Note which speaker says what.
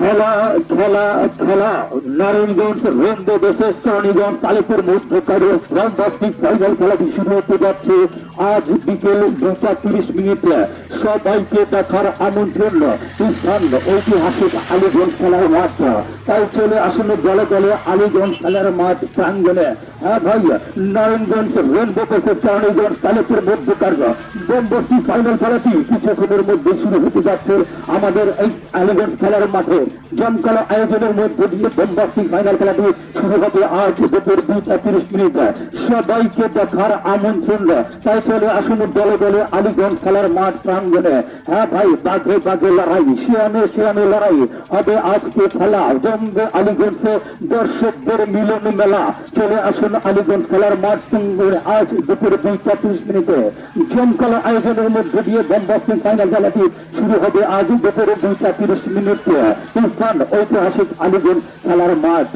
Speaker 1: খেলা ধলা ধলা। নারায়ণগঞ্জ রেন্দ্র দেশের কেরানীগঞ্জ কালীপুর মধ্যকারী রামবাস্তিক ফাইনাল খেলাটি শুরু হতে যাচ্ছে। আজ বিকেল দুটা তিরিশ মিনিটে সবাইকে দেখার আমন্ত্রণ স্থান ঐতিহাসিক আলীগঞ্জ খেলার মাঠ। তাই চলে আসলে দলে দলে আলীগঞ্জ খেলার মাঠ প্রাঙ্গনে হ্যাঁ ভাই, নারায়ণগঞ্জ সবাইকে দেখার আমন্ত্রণ। তাই চলে আসুন দলে দলে আলীগঞ্জ খেলার মাঠ প্রাঙ্গনে হ্যাঁ ভাই, বাঘে বাঘে লড়াই শিয়ামে শিয়ামে লড়াই। হবে আজকে খেলা, জমবে আলীগঞ্জে দর্শকদের মিলন মেলা। চলে আসুন আলীগঞ্জ খেলার মাঠ আজ দুপুরে তিরিশ মিনিটে। জমকালো আয়োজনের মধ্যে দিয়ে বম্বাস্টিং ফাইনাল খেলাটি শুরু হবে আজ দুপুরে তিরিশ মিনিটে। স্থান ঐতিহাসিক আলিগঞ্জ খেলার মাঠ।